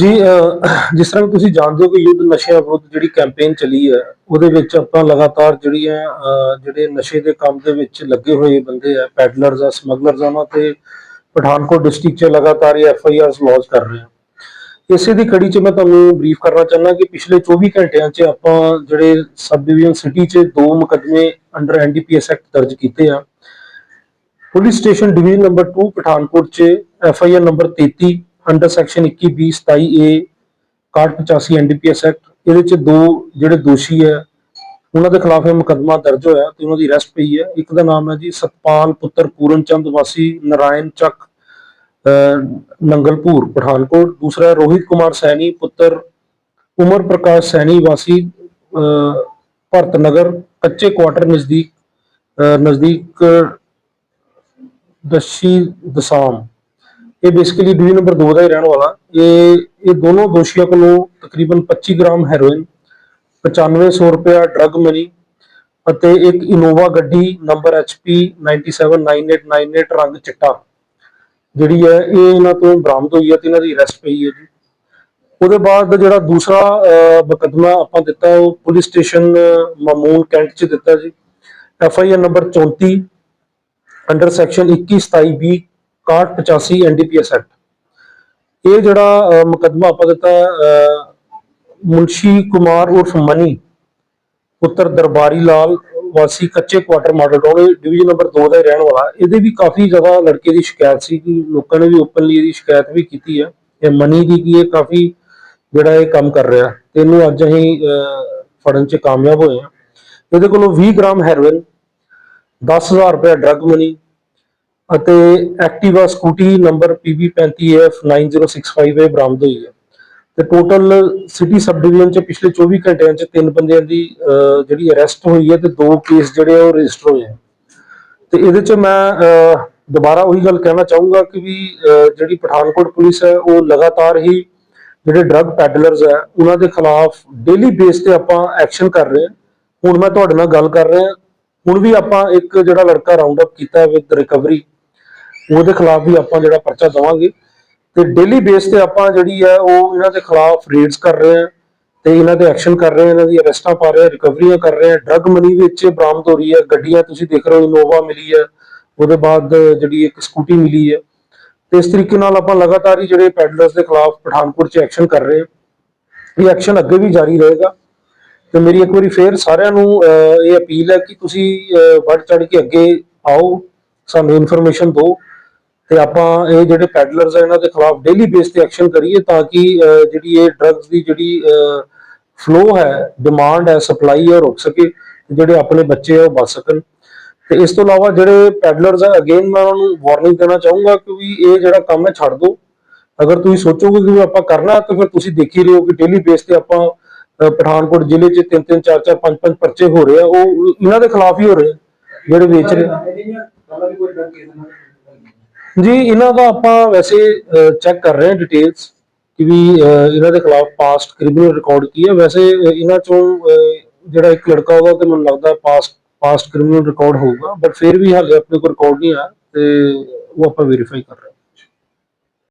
ਜੀ ਜਿਸ ਤਰ੍ਹਾਂ ਕਿ ਤੁਸੀਂ ਜਾਣਦੇ ਹੋ ਕਿ ਯੁੱਧ ਨਸ਼ਿਆਂ ਵਿਰੁੱਧ ਜਿਹੜੀ ਕੈਂਪੇਨ ਚੱਲੀ ਹੈ, ਉਹਦੇ ਵਿੱਚ ਆਪਾਂ ਲਗਾਤਾਰ ਜਿਹੜੀਆਂ ਜਿਹੜੇ ਨਸ਼ੇ ਦੇ ਕੰਮ ਦੇ ਵਿੱਚ ਲੱਗੇ ਹੋਏ ਬੰਦੇ ਆ ਪੈਡਲਰਸ ਆ ਸਮਗਲਰਸ ਆ, ਉਹਨਾਂ ਤੇ ਪਠਾਨਕੋਟ ਡਿਸਟ੍ਰਿਕਟ 'ਚ ਲਗਾਤਾਰ ਇਹ ਐਫ ਆਈ ਆਰਸ ਲੌਂਚ ਕਰ ਰਹੇ ਆ। ਇਸੇ ਦੀ ਕੜੀ 'ਚ ਮੈਂ ਤੁਹਾਨੂੰ ਬਰੀਫ ਕਰਨਾ ਚਾਹੁੰਦਾ ਕਿ ਪਿਛਲੇ 24 ਘੰਟਿਆਂ 'ਚ ਆਪਾਂ ਜਿਹੜੇ ਸਬ ਡਿਵੀਜ਼ਨ ਸਿਟੀ 'ਚ ਦੋ ਮੁਕੱਦਮੇ ਅੰਡਰ ਐਨਡੀਪੀਐਸ ਐਕਟ ਦਰਜ ਕੀਤੇ ਆ। Police station division number 2 Pathankot 'ਚ F I R number 33 under section 21 B 27 A 85 NDPS act ਇਹਦੇ 'ਚ ਦੋ ਜਿਹੜੇ ਦੋਸ਼ੀ ਹੈ ਉਹਨਾਂ ਦੇ ਖਿਲਾਫ ਇਹ ਮੁਕੱਦਮਾ ਦਰਜ ਹੋਇਆ ਤੇ ਉਹਨਾਂ ਦੀ ਅਰੈਸਟ ਪਈ ਹੈ। ਇੱਕ ਦਾ ਨਾਮ ਹੈ ਜੀ ਸਤਪਾਲ ਪੁੱਤਰ ਪੂਰਨ ਚੰਦ ਵਾਸੀ ਨਰਾਇਣ ਚੱਕ ਅਹ, ਨੰਗਲਪੁਰ ਪਠਾਨਕੋਟ। ਦੂਸਰਾ ਰੋਹਿਤ ਕੁਮਾਰ ਸੈਣੀ ਪੁੱਤਰ ਉਮਰ ਪ੍ਰਕਾਸ਼ ਸੈਣੀ ਵਾਸੀ ਅਹ, ਭਰਤ ਨਗਰ ਕੱਚੇ ਕੁਆਟਰ ਨਜ਼ਦੀਕ ਅਹ, ਨਜ਼ਦੀਕ ਦਸ਼ੀ ਦਸਾਮ। ਇਹ ਬੇਸਿਕਲੀ ਡਿਵੀਜ਼ਨ ਨੰਬਰ 2 ਦਾ ਹੀ ਰਹਿਣ ਵਾਲਾ। ਇਹ ਇਹ ਦੋਨੋਂ ਦੋਸ਼ੀਆਂ ਕੋਲੋਂ ਤਕਰੀਬਨ 25 ਗ੍ਰਾਮ ਹੈਰੋਇਨ 9500 ਰੁਪਇਆ ਡਰਗ ਮਨੀ ਅਤੇ ਇੱਕ ਇਨੋਵਾ ਗੱਡੀ ਨੰਬਰ HP 979898 ਰੰਗ ਚਿੱਟਾ। ਜਿਹੜੀ ਹੈ ਇਹ ਇਹਨਾਂ ਤੋਂ ਬਰਾਮਦ ਹੋਈ ਹੈ ਤੇ ਇਹਨਾਂ ਦੀ ਅਰੈਸਟ ਪਈ ਹੈ ਜੀ। ਉਹਦੇ ਬਾਅਦ ਜਿਹੜਾ ਦੂਸਰਾ ਅਹ, ਮੁਕੱਦਮਾ ਆਪਾਂ ਦਿੱਤਾ ਉਹ ਪੁਲਿਸ ਸਟੇਸ਼ਨ ਮਾਮੂਨ ਕੈਂਟ 'ਚ ਦਿੱਤਾ ਜੀ। F I R number 34 under section 2127 B 6185 NDPS act ਇਹ ਜਿਹੜਾ ਅਹ, ਮੁਕੱਦਮਾ ਆਪਾਂ ਦਿੱਤਾ ਅਹ, ਮੁਨਸ਼ੀ ਕੁਮਾਰ ਉਰਫ ਮਨੀ ਪੁੱਤਰ ਦਰਬਾਰੀ ਲਾਲ ਵਾਸੀ ਕੱਚੇ quarter model town division number 2 ਦਾ ਹੀ ਰਹਿਣ ਵਾਲਾ। ਇਹਦੇ ਵੀ ਕਾਫੀ ਜ਼ਿਆਦਾ ਲੜਕੇ ਦੀ ਸ਼ਿਕਾਇਤ ਸੀ ਕਿ ਲੋਕਾਂ ਨੇ ਵੀ ਓਪਨਲੀ ਇਹਦੀ ਸ਼ਿਕਾਇਤ ਵੀ ਕੀਤੀ ਹੈ ਇਹ ਮਨੀ ਦੀ ਕਿ ਇਹ ਕਾਫੀ ਜਿਹੜਾ ਇਹ ਕੰਮ ਕਰ ਰਿਹਾ। ਤੇ ਇਹਨੂੰ ਅੱਜ ਅਸੀਂ ਫੜਨ 'ਚ ਕਾਮਯਾਬ ਹੋਏ ਹਾਂ ਇਹਦੇ ਕੋਲੋਂ 20 ਗ੍ਰਾਮ ਹੈਰੋਇਨ 10000 ਰੁਪਏ ਡਰੱਗ ਮਨੀ ਅਤੇ ਐਕਟਿਵਾ ਸਕੂਟੀ ਨੰਬਰ PB35AF9065 ਇਹ ਬਰਾਮਦ ਹੋਈ ਹੈ। ਤੇ ਟੋਟਲ ਸਿਟੀ ਸਬ ਡਿਵੀਜ਼ਨ ਚ ਪਿਛਲੇ 24 ਘੰਟਿਆਂ ਚ ਤਿੰਨ ਬੰਦਿਆਂ ਦੀ ਜਿਹੜੀ ਅਰੈਸਟ ਹੋਈ ਹੈ ਤੇ ਦੋ ਕੇਸ ਜਿਹੜੇ ਆ ਉਹ ਰਜਿਸਟਰ ਹੋਏ ਆ। ਤੇ ਇਹਦੇ ਚ ਮੈਂ ਦੁਬਾਰਾ ਉਹੀ ਗੱਲ ਕਹਿਣਾ ਚਾਹੂੰਗਾ ਕਿ ਵੀ ਜਿਹੜੀ ਪਠਾਨਕੋਟ ਪੁਲਿਸ ਹੈ, ਉਹ ਲਗਾਤਾਰ ਹੀ ਜਿਹੜੇ ਡਰੱਗ ਪੈਡਲਰਸ ਹੈ, ਉਹਨਾਂ ਦੇ ਖਿਲਾਫ ਡੇਲੀ ਬੇਸ ਤੇ ਆਪਾਂ ਐਕਸ਼ਨ ਕਰ ਰਹੇ ਹਾਂ। ਹੁਣ ਮੈਂ ਤੁਹਾਡੇ ਨਾਲ ਗੱਲ ਕਰ ਰਿਹਾ ਹੁਣ ਵੀ ਆਪਾਂ ਇੱਕ ਜਿਹੜਾ ਲੜਕਾ ਰਾਉਂਡ ਅਪ ਕੀਤਾ ਵਿਦ ਰਿਕਵਰੀ ਉਹਦੇ ਖਿਲਾਫ ਵੀ ਆਪਾਂ ਜਿਹੜਾ ਪਰਚਾ ਦਵਾਂਗੇ। ਤੇ ਡੇਲੀ ਬੇਸ ਤੇ ਆਪਾਂ ਜਿਹੜੀ ਹੈ ਉਹ ਇਹਨਾਂ ਦੇ ਖਿਲਾਫ ਰੇਡਸ ਕਰ ਰਹੇ ਹਾਂ ਤੇ ਇਹਨਾਂ ਦੇ ਐਕਸ਼ਨ ਕਰ ਰਹੇ ਹਾਂ ਇਹਨਾਂ ਦੀ ਅਰੈਸਟਾਂ ਪਾ ਰਹੇ ਹਾਂ ਰਿਕਵਰੀਆਂ ਕਰ ਰਹੇ ਹਾਂ। ਡਰਗ ਮਨੀ ਵੀ ਇੱਥੇ ਬਰਾਮਦ ਹੋ ਰਹੀ ਹੈ। ਗੱਡੀਆਂ ਤੁਸੀਂ ਦੇਖ ਰਹੇ ਹੋ ਇਨੋਵਾ ਮਿਲੀ ਹੈ। ਉਹਦੇ ਬਾਅਦ ਜਿਹੜੀ ਇੱਕ ਸਕੂਟੀ ਮਿਲੀ ਹੈ। ਤੇ ਇਸ ਤਰੀਕੇ ਨਾਲ ਆਪਾਂ ਲਗਾਤਾਰ ਹੀ ਜਿਹੜੇ ਪੈਡਲਰਸ ਦੇ ਖਿਲਾਫ ਪਠਾਨਕੋਟ 'ਚ ਐਕਸ਼ਨ ਕਰ ਰਹੇ ਹਾਂ। ਇਹ ਐਕਸ਼ਨ ਅੱਗੇ ਵੀ ਜਾਰੀ ਰਹੇਗਾ। ਤੇ ਮੇਰੀ ਇੱਕ ਵਾਰੀ ਫੇਰ ਸਾਰਿਆਂ ਨੂੰ ਇਹ ਅਪੀਲ ਹੈ ਕਿ ਤੁਸੀਂ ਅਹ, ਵੱਧ ਚੜ ਕੇ ਅੱਗੇ ਆਓ। ਸਾਨੂੰ ਇਨਫੋਰਮੇਸ਼ਨ ਦਿਓ। ਤੇ ਆਪਾਂ ਇਹ ਜਿਹੜੇ ਪੈਡਲਰਸ ਆ ਇਹਨਾਂ ਦੇ ਖਿਲਾਫ ਡੇਲੀ ਬੇਸ ਤੇ ਐਕਸ਼ਨ ਕਰੀਏ ਤਾਂ ਕਿ ਜਿਹੜੀ ਇਹ ਡਰੱਗਸ ਦੀ ਜਿਹੜੀ ਫਲੋ ਹੈ ਡਿਮਾਂਡ ਹੈ ਸਪਲਾਈ ਹੈ ਰੁਕ ਸਕੇ ਜਿਹੜੇ ਆਪਣੇ ਬੱਚੇ ਆ ਉਹ ਬਚ ਸਕਣ। ਤੇ ਇਸ ਤੋਂ ਇਲਾਵਾ ਜਿਹੜੇ ਪੈਡਲਰਸ ਆ ਅਗੇਨ ਮੈਂ ਉਹਨਾਂ ਨੂੰ ਵਾਰਨਿੰਗ ਦੇਣਾ ਚਾਹੂੰਗਾ ਕਿ ਇਹ ਜਿਹੜਾ ਕੰਮ ਹੈ ਛੱਡ ਦਿਓ। ਅਗਰ ਤੁਸੀਂ ਸੋਚੋਗੇ ਕਿ ਆਪਾਂ ਕਰਨਾ ਤਾਂ ਫਿਰ ਤੁਸੀਂ ਦੇਖ ਹੀ ਰਹੇ ਹੋ ਕਿ ਡੇਲੀ ਬੇਸ ਤੇ ਆਪਾਂ ਪਠਾਨਕੋਟ ਜ਼ਿਲ੍ਹੇ 'ਚ ਤਿੰਨ ਤਿੰਨ ਚਾਰ ਚਾਰ ਪੰਜ ਪੰਜ ਪਰਚੇ ਹੋ ਰਹੇ ਆ ਉਹ ਇਹਨਾਂ ਦੇ ਖਿਲਾਫ ਹੀ ਹੋ ਰਹੇ ਆ, ਜਿਹੜੇ ਵੇਚ ਰਹੇ ਜੀ, ਇਹਨਾਂ ਦਾ ਆਪਾਂ ਵੈਸੇ ਚੈੱਕ ਕਰ ਰਹੇ ਹਾਂ ਡਿਟੇਲਸ ਕਿ ਵੀ ਇਹਨਾਂ ਦੇ ਖਿਲਾਫ ਪਾਸਟ ਕ੍ਰਿਮੀਨਲ ਰਿਕਾਰਡ ਕੀ ਹੈ। ਵੈਸੇ ਇਹਨਾਂ ਚੋਂ ਜਿਹੜਾ ਇੱਕ ਲੜਕਾ ਉਹਦਾ ਤੇ ਮੈਨੂੰ ਲੱਗਦਾ ਪਾਸਟ ਪਾਸਟ ਕ੍ਰਿਮੀਨਲ ਰਿਕਾਰਡ ਹੋਊਗਾ ਬਟ ਫਿਰ ਵੀ ਹਾਲੇ ਆਪਣੇ ਕੋਲ ਰਿਕਾਰਡ ਨਹੀਂ ਆਇਆ ਤੇ ਉਹ ਆਪਾਂ ਵੈਰੀਫਾਈ ਕਰ ਰਹੇ ਹਾਂ।